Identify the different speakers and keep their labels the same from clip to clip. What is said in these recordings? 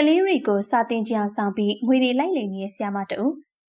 Speaker 1: ကလေးတွေကိုစာတင်ကြအောင်ဆောင်ပြီးငွေတွေလိုက်လည်နေတဲ့ဆရာမတူ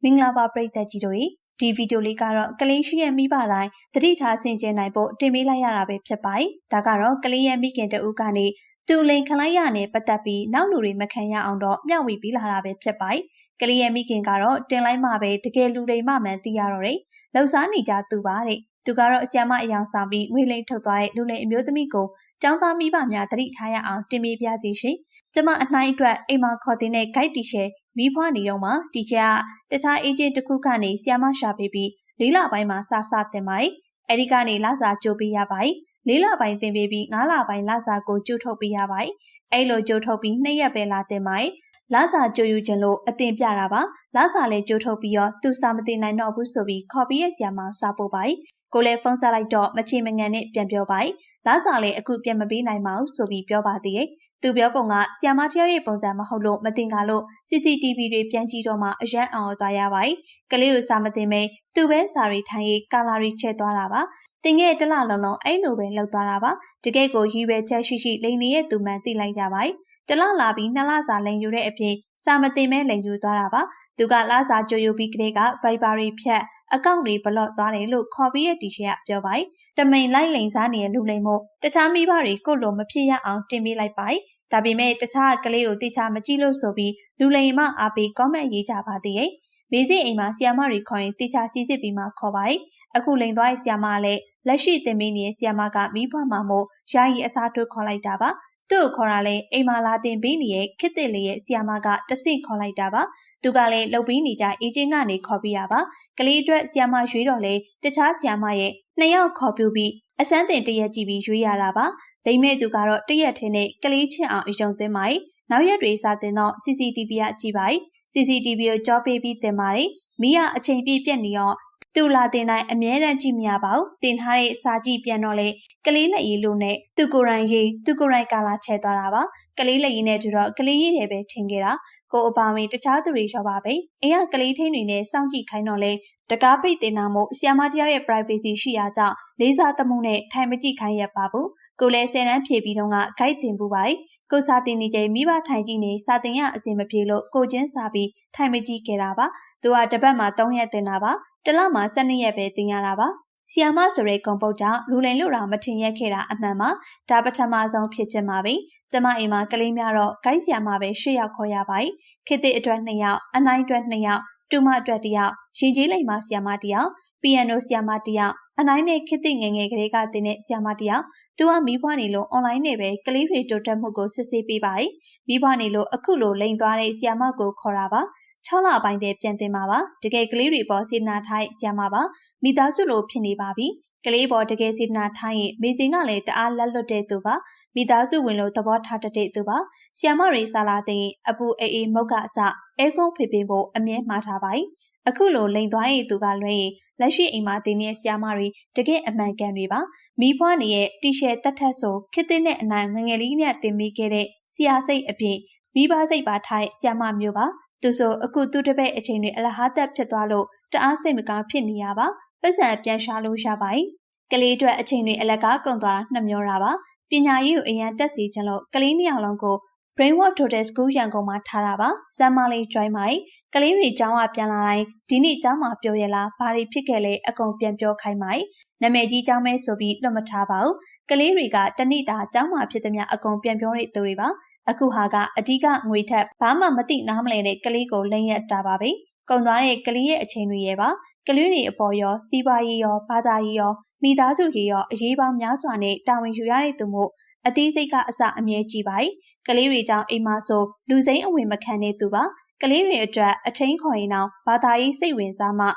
Speaker 1: မင်္ဂလာပါပရိသတ်ကြီးတို့ဒီဗီဒီယိုလေးကတော့ကလေးရှိရဲ့မိဘတိုင်းတတိထားဆင်ကျင်နိုင်ဖို့တင်ပေးလိုက်ရတာပဲဖြစ်ပါတယ်။ဒါကတော့ကလေးရဲ့မိခင်တူကနေသူလိန်ခလိုက်ရနဲ့ပတ်သက်ပြီးနောက်လူတွေမခံရအောင်တော့မျှဝေပြီးလာတာပဲဖြစ်ပါတယ်။ကလေးရဲ့မိခင်ကတော့တင်လိုက်မှပဲတကယ်လူတွေမှမှန်သိရတော့တယ်။လှူစားနေကြသူပါတဲ့။ သူကတော့အဆီယမအယောင်ဆောင်ပြီးငွေလိန်ထုတ်သွားတဲ့လူလိန်အမျိုးသမီးကိုចောင်းသားမိဘများတတိထားရအောင်တင်ပေးပြစီရှင်။ကျမအနှိုင်းအတွက်အိမ်မှာခေါ်တင်တဲ့ guide တီရှယ်မိဖွားနေတော့မှတီချာကတခြားအေဂျင့်တစ်ခုကနေဆီယမရှာပေးပြီးလေးလပိုင်းမှာစစတင်ပါတယ်။အဲဒီကနေလစာကြိုပေးရပါတယ်။လေးလပိုင်းတင်ပေးပြီးငါးလပိုင်းလစာကိုကြိုထုတ်ပေးရပါတယ်။အဲလိုကြိုထုတ်ပြီးနှစ်ရက်ပဲလာတင်ပါတယ်။လာစာကြိုယူခြင်းလို့အတင်ပြတာပါလာစာလည်းကြိုထုတ်ပြီးတော့သူစာမတင်နိုင်တော့ဘူးဆိုပြီးခေါ်ပြီးရဲ့ဆရာမစာပို့ပါ ကိုလည်းဖုန်းဆက်လိုက်တော့မချေမငံနဲ့ပြန်ပြောပါလာစာလည်းအခုပြန်မပေးနိုင်ပါဘူးဆိုပြီးပြောပါသေးရဲ့သူပြောပုံကဆီယမတယောက်ရဲ့ပုံစံမဟုတ်လို့မတင်ကားလို့ CCTV တွေပြန်ကြည့်တော့မှအရန်အောင်သွားရပါတယ်။ကလေးကိုစာမတင်မဲသူပဲစာရီထိုင်ရေးကာလာရီချက်သွားတာပါ။တင်ခဲ့တလလုံးလုံးအဲ့လိုပဲလောက်သွားတာပါ။တကယ်ကိုရည်ပဲချက်ရှိရှိလိန်နေရဲ့သူမှန်သိလိုက်ကြပါတယ်။တလလာပြီးနှစ်လစာလိန်ယူတဲ့အပြင်စာမတင်မဲလိန်ယူသွားတာပါ။သူကလစာကြိုယူပြီးကလေးက Viber တွေဖြတ် အကောင့်တွေဘလော့သွားတယ်လို့ခေါ်ပြီးရဲ့တီရှယ်ကပြောပါတယ်။တမိန်လိုက်လိန်စားနေတဲ့လူလိန်မို့တခြားမိဘတွေကိုလိုမဖြစ်ရအောင်တင်ပေးလိုက်ပါတယ်။ဒါပေမဲ့တခြားကလေးကိုတိချာမကြည့်လို့ဆိုပြီးလူလိန်မအားပေး comment ရေးကြပါသေးရဲ့။မေးစင်အိမ်မှာဆီယာမတွေခေါ်ရင်တိချာစီစစ်ပြီးမှခေါ်ပါတယ်။အခုလိန်သွားရဲ့ဆီယာမကလည်းလက်ရှိတင်ပေးနေတဲ့ဆီယာမကမိဘမှာမို့ယာယီအစားထိုးခေါ်လိုက်တာပါ။ သူ့ကိုခေါ်တာလဲအိမ်မှာလာတင်ပေးနေတဲ့ခစ်တစ်လေးရဲ့ဆီယာမကတဆင့်ခေါ်လိုက်တာပါသူကလည်းလှုပ်ပြီးနေကြအေဂျင့်ကနေခေါ်ပြရပါကလေးအတွက်ဆီယာမရွေးတော့လေတခြားဆီယာမရဲ့နှစ်ယောက်ခေါ်ပြပြီးအစမ်းတင်တရက်ကြည့်ပြီးရွေးရတာပါလိမ့်မဲ့သူကတော့တရက်ထင်းနဲ့ကလေးချင်းအောင်အယုံသွင်းပါနောက်ရက်တွေစာတင်တော့ CCTV ကကြည့်ပါ CCTV ကိုကြောပေးပြီးတင်ပါတယ်မိကအချိန်ပြည့်ပြက်နေတော့ သူလာတင်တိုင်းအမြဲတမ်းကြည့်မရပါဘူးတင်ထားတဲ့စာကြည့်ပြန်တော့လေကလေးလက်ရည်လို့နဲ့သူကိုယ်တိုင်ရေးသူကိုယ်တိုင်ကာလာချဲသွားတာပါကလေးလက်ရည်နဲ့တူတော့ကလေးရည်တွေပဲထင်ခဲ့တာကိုအပါဝင်တခြားသူတွေရောပါပဲအိမ်ကကလေးထင်းတွေနဲ့စောင့်ကြည့်ခိုင်းတော့လေတကားပိတ်တင်တာမို့ဆီယမတရားရဲ့ privacy ရှိရာကြောင့်လေးစားသမှုနဲ့ထိုင်မကြည့်ခိုင်းရပါဘူးကိုလည်းဆယ်တန်းဖြည့်ပြီးတော့က guide တင်ပူပါတယ် ကိုစာတင်နေချိန်မိဘထိုင်ကြည့်နေစာတင်ရအစင်မပြေလို့ကိုချင်းစာပြီးထိုင်မကြည့်ခဲ့တာပါသူကတပတ်မှာ3ရက်တင်တာပါတလမှာ12ရက်ပဲတင်ရတာပါဆီယာမဆိုတဲ့ကွန်ပုတ်ကြောင့်လူလိန်လို့တော့မထင်ရက်ခဲ့တာအမှန်ပါဒါပထမဆုံးဖြစ်ချင်ပါပြီကျမအိမ်မှာကလေးများတော့ဂိုက်ဆီယာမပဲ၈ယောက်ခေါ်ရပါပြီခေတ်သစ်အတွက်2ယောက်အနိုင်အတွက်2ယောက်တူမအတွက်1ယောက်ရှင်ကြီးလိန်မဆီယာမ1ယောက်ပီယန်နိုဆီယာမ1ယောက် အနိုင်နဲ့ခေတ်သစ်ငယ်ငယ်ကလေးကတင်တဲ့ဆီယာမ1ယောက်သူကမိဘနေလို့အွန်လိုင်းနဲ့ပဲကလေးတွေတိုးတက်မှုကိုစစ်ဆေးပေးပါမိဘနေလို့အခုလိုလိန်သွားတဲ့ဆီယာမကိုခေါ်တာပါ6လပိုင်းတည်းပြန်တင်ပါပါတကယ်ကလေးတွေပေါ်စေနာထိုင်းကြမှာပါမိသားစုလိုဖြစ်နေပါပြီ ကလေးပေါ်တကယ်စေနာထိုင်းရင်မိစင်ကလည်းတအားလက်လွတ်တဲ့သူပါမိသားစုဝင်လို့သဘောထားတတ်တဲ့သူပါဆီယမတွေစာလာတဲ့အပူအေးအေးမုတ်ကအစအဲကုန်းဖေပင်ဖို့အမြဲမှားထားပါအခုလိုလိန်သွားတဲ့သူကလွှဲရင်လက်ရှိအိမ်မှာတင်တဲ့ဆရာမတွေတကယ်အမှန်ကန်တွေပါမိဖွားနေရဲ့တီရှယ်တက်ထက်ဆိုခစ်တဲ့နဲ့အနိုင်ငငယ်လေးနဲ့တင်မိခဲ့တဲ့ဆရာစိတ်အပြင်မိဘစိတ်ပါထားတဲ့ဆရာမမျိုးပါသူဆိုအခုသူ့တပည့်အချိန်တွေအလဟားသက်ဖြစ်သွားလို့တအားစိတ်မကောင်းဖြစ်နေရပါ ပတ်စံပြန်ရှာလို့ရပါ යි ကလေးအတွက်အချိန်တွေအလကားကုန်သွားတာနှမျောတာပါပညာရေးကိုအရန်တက်စီခြင်းလို့ကလေးနှစ်ယောက်လုံးကို Brainwash Total School ရန်ကုန်မှာထားတာပါစမ်းမလေး join ပါကလေးတွေကျောင်းကပြန်လာတိုင်းဒီနေ့ကျောင်းမှာပြောရလားဘာတွေဖြစ်ခဲ့လဲအကုန်ပြန်ပြောခိုင်းပါနာမည်ကြီးကျောင်းမဲဆိုပြီးလွတ်မထားပါဘူးကလေးတွေကတနေ့တာကျောင်းမှာဖြစ်သမျှအကုန်ပြန်ပြောတဲ့သူတွေပါအခုဟာကအဓိကငွေထက်ဘာမှမသိနားမလည်တဲ့ကလေးကိုလိမ့်ရက်တာပါပဲ။ ကုံသွားတဲ့ကလေးရဲ့အချိန်တွေရဲ့ပါ။ကလေးတွေအပေါ်ရောစီးပွားရေးရောဘာသာရေးရောမိသားစုရေးရောအရေးပေါင်းများစွာနဲ့တာဝန်ယူရတဲ့သူမို့အသေးစိတ်ကအစအမြဲကြည့်ပါ။ကလေးတွေကြောင့်အိမ်မှာဆိုလူစိမ်းအဝင်မခံတဲ့သူပါ။ကလေးတွေအတွက်အထင်းခေါ်ရင်တော့ဘာသာရေးစိတ်ဝင်စားမှ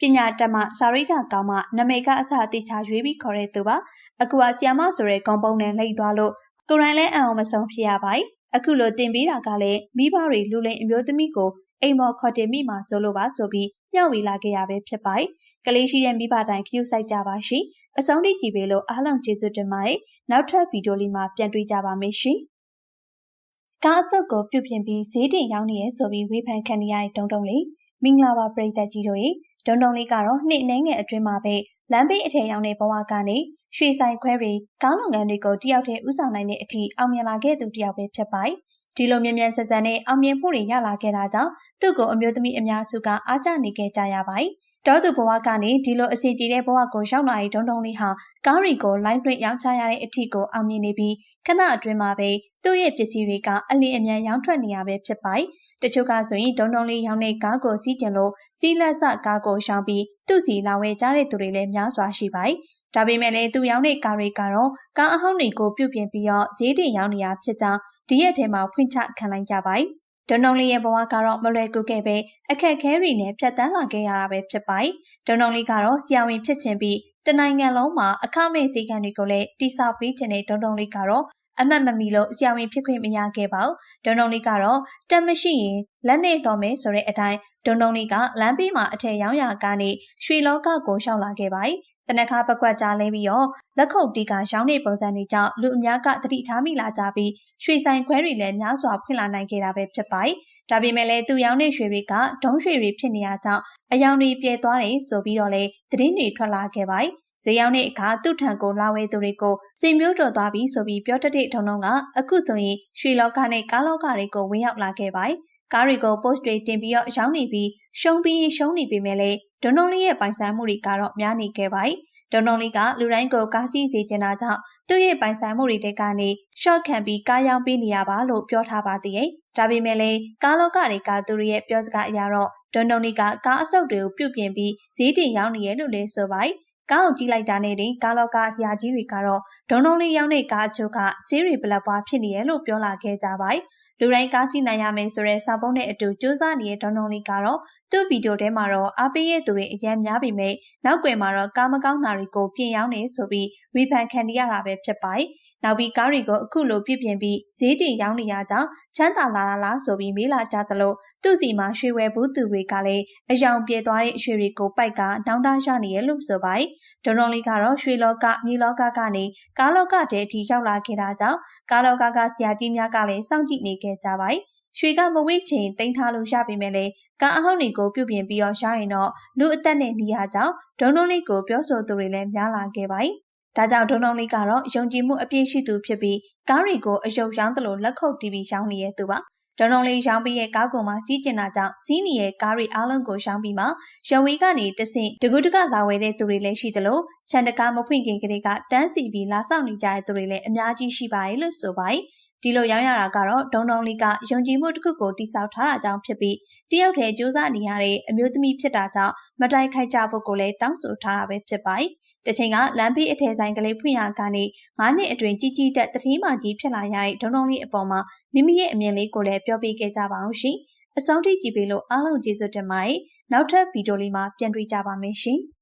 Speaker 1: ပညာတတ်မှစာရိတ္တကောင်းမှနမိတ်ကအစအတိချရွေးပြီးခေါ်တဲ့သူပါအခုကဆီယမဆိုတဲ့ကွန်ပုံနဲ့လိမ့်သွားလို့ကိုရိုင်းလဲအံအောင်မဆုံးဖြစ်ရပါ යි အခုလိုတင်ပေးတာကလည်းမိဘတွေလူလိန်အမျိုးသမီးကို အိမ်မော်ခေါ်တင်မိမှာဆိုလိုပါဆိုပြီးမျှဝေလာခဲ့ရပဲဖြစ်ပါတယ်။ကလေးရှိတဲ့မိဘတိုင်းကြည့်ဆိုင်ကြပါရှိ။အဆုံးထိကြည့်ပေးလို့အားလုံးကျေးဇူးတင်ပါတယ်။နောက်ထပ်ဗီဒီယိုလေးမှာပြန်တွေ့ကြပါမယ်ရှင်။ကားအစုပ်ကိုပြုပြင်ပြီးဈေးတင်ရောင်းနေရဆိုပြီးဝေဖန်ခံရတဲ့တုံတုံလေးမင်္ဂလာပါပရိသတ်ကြီးတို့ရေဒုံတုံလေးကတော့နှစ်နှဲငယ်အတွင်းမှာပဲလမ်းဘေးအထည်ရောက်တဲ့ဘဝကနေရွှေဆိုင်ခွဲတွေကောင်းလုပ်ငန်းတွေကိုတယောက်တည်းဥဆောင်နိုင်တဲ့အထိအောင်မြင်လာခဲ့သူတယောက်ပဲဖြစ်ပါတယ် ဒီလိုမြန်မြန်ဆန်ဆန်နဲ့အောင်မြင်မှုတွေရလာခဲ့တာကြောင့်သူ့ကိုအမျိုးသမီးအများစုကအားကျနေခဲ့ကြရပါတယ်။တောသူဘဝကနေဒီလိုအဆင်ပြေတဲ့ဘဝကိုရောက်လာတဲ့ဒုံဒုံလေးဟာကားရီကိုလိုင်းတွင်းရောင်းချရတဲ့အထိကိုအောင်မြင်နေပြီးခဏအတွင်းမှာပဲသူ့ရဲ့ပစ္စည်းတွေကအလင်းအမြန်ရောင်းထွက်နေရပဲဖြစ်ပါတယ်။တချို့ကဆိုရင်ဒုံဒုံလေးရောင်းတဲ့ကားကိုစီးကျင်လို့စီးလက်စကားကိုရှောင်ပြီးသူ့စီလာဝဲကြတဲ့သူတွေလည်းများစွာရှိပါတယ် ဒါပေမဲ့လည်းသူရောင်းတဲ့ကားတွေကတော့ကားအဟောင်းတွေကိုပြုတ်ပြင်ပြီးတော့ဈေးတင်ရောင်းနေရဖြစ်ကြောင်းဒီရက်ထဲမှာဖွင့်ချခံလိုက်ကြပါတယ်။ဒုံဒုံလေးရဲ့ဘဝကတော့မလွယ်ကူခဲ့ပဲအခက်ခဲတွေနဲ့ဖြတ်တန်းလာခဲ့ရတာပဲဖြစ်ပါတယ်။ဒုံဒုံလေးကတော့ဆရာဝန်ဖြစ်ချင်ပြီးတနိုင်ငံလုံးမှာအခမဲ့စည်းကမ်းတွေကိုလည်းတိစောက်ပေးခြင်းနဲ့ဒုံဒုံလေးကတော့အမှတ်မမီလို့ဆရာဝန်ဖြစ်ခွင့်မရခဲ့ပါဘူး။ဒုံဒုံလေးကတော့တက်မရှိရင်လက်နဲ့တော်မယ်ဆိုတဲ့အတိုင်းဒုံဒုံလေးကလမ်းဘေးမှာအထက်ရောင်းရာကနေရွှေလောကကိုရှောက်လာခဲ့ပါတယ်။ တနခါပကွက်ကြားလဲပြီးတော့လက်ခုပ်တီကရောင်းနေပုံစံတွေကြောင့်လူအများကသတိထားမိလာကြပြီးရွှေဆိုင်ခွဲတွေလည်းများစွာဖွင့်လာနိုင်ခဲ့တာပဲဖြစ်ပါတယ်။ဒါပေမဲ့လည်းသူရောင်းတဲ့ရွှေတွေကဒုံးရွှေတွေဖြစ်နေရကြောင်းအယောင်တွေပြဲသွားတယ်ဆိုပြီးတော့လေသတင်းတွေထွက်လာခဲ့ပါတယ်။ဇေယောင်းတဲ့အခါသူ့ထံကိုလာဝဲသူတွေကိုဆွေမျိုးတော်သွားပြီဆိုပြီးပြောတတ်တဲ့ထုံထုံကအခုဆိုရင်ရွှေလောကနဲ့ကားလောကတွေကိုဝင်ရောက်လာခဲ့ပါတယ်။ကားတွေကို post တွေတင်ပြီးတော့ရောင်းနေပြီးရှုံးပြီးရှုံးနေပေမဲ့လည်း ဒုံဒုံလေးရဲ့ပိုင်ဆိုင်မှုတွေကတော့များနေခဲ့ပါတယ်။ဒုံဒုံလေးကလူတိုင်းကိုကားစီးစေချင်တာကြောင့်သူ့ရဲ့ပိုင်ဆိုင်မှုတွေတဲကနေ short ခံပြီးကားရောင်းပေးနေရပါလို့ပြောထားပါသေးတယ်။ဒါပေမဲ့လည်းကားလောကတွေကသူတို့ရဲ့ပြောစကားအရတော့ဒုံဒုံလေးကကားအဆုပ်တွေကိုပြုတ်ပြင်ပြီးဈေးတင်ရောင်းနေရလို့လည်းဆိုပါတယ်။ကားကိုတီးလိုက်တာနဲ့တင်ကားလောကဆရာကြီးတွေကတော့ဒုံဒုံလေးရောက်တဲ့ကားချို့ကဆေးရီပလက်ပွားဖြစ်နေရလို့ပြောလာခဲ့ကြပါတယ်။ လူတိုင်းကားစီးနိုင်ရမယ်ဆိုတဲ့စာပုံးနဲ့အတူစူးစမ်းနေတဲ့ဒုံဒုံလေးကတော့သူ့ဗီဒီယိုထဲမှာတော့အားပေးရဲ့သူတွေအများများပေမဲ့နောက်ွယ်မှာတော့ကားမကောင်းတာတွေကိုပြင်ရောင်းနေဆိုပြီးဝေဖန်ခံရတာပဲဖြစ်ပါတယ်။နောက်ပြီးကားတွေကိုအခုလိုပြပြင်ပြီးဈေးတင်ရောင်းနေရကြောင်းချမ်းသာလာတာလားဆိုပြီးမေးလာကြသလိုသူ့စီမှာရွှေဝယ်ဘူးသူတွေကလည်းအယောင်ပြေသွားတဲ့ရွှေတွေကိုပိုက်ကနောင်တရနေရလို့ဆိုပါတယ်။ဒုံဒုံလေးကတော့ရွှေလောကမြေလောကကနေကားလောကတည်းအထိရောက်လာခဲ့တာကြောင့်ကားလောကကဆရာကြီးများကလည်းစောင့်ကြည့်နေခဲ့ကြပါတယ်။ရွှေကမဝိတ်ချင်တင်ထားလို့ရပေမဲ့လည်းကားအဟောင်းတွေကိုပြုတ်ပြင်ပြီးတော့ရှားရင်တော့လူအသက်နဲ့နေရကြောင်းဒုံဒုံလေးကိုပြောဆိုသူတွေလည်းများလာခဲ့ပါတယ်။ဒါကြောင့်ဒုံဒုံလေးကတော့ယုံကြည်မှုအပြည့်ရှိသူဖြစ်ပြီးကားတွေကိုအယုံရောင်းသလိုလက်ခုပ်တီးပြီးရောင်းနေရသူပါဒုံဒုံလေးရောင်းပြီးရဲ့ကားကုန်မှာစီးကျင်တာကြောင့်စီးနီရဲ့ကားတွေအားလုံးကိုရောင်းပြီးမှရဝေးကနေတဆင့်တကူးတကလာဝဲတဲ့သူတွေလည်းရှိသလိုခြံတကားမဖွင့်ခင်ကလေးကတန်းစီပြီးလာဆောင်နေကြတဲ့သူတွေလည်းအများကြီးရှိပါတယ်လို့ဆိုပါတယ် ဒီလိုရောင်းရတာကတော့ဒုံဒုံလေးကယုံကြည်မှုတစ်ခုကိုတိစောက်ထားတာကြောင့်ဖြစ်ပြီးတယောက်တည်းစူးစမ်းနေရတဲ့အမျိုးသမီးဖြစ်တာကြောင့်မတိုင်ခိုက်ကြဖို့ကိုလည်းတောင်းဆိုထားတာပဲဖြစ်ပါတယ်။တချိန်ကလမ်းဘေးအထည်ဆိုင်ကလေးဖွင့်ရကနေ9နှစ်အတွင်းကြီးကြီးတက်တတိမာကြီးဖြစ်လာရတဲ့ဒုံဒုံလေးအပေါ်မှာမိမိရဲ့အမြင်လေးကိုလည်းပြောပြခဲ့ကြပါအောင်ရှင်။အဆုံးထိကြည့်ပေးလို့အားလုံးကျေးဇူးတင်ပါတယ်။နောက်ထပ်ဗီဒီယိုလေးမှာပြန်တွေ့ကြပါမယ်ရှင်။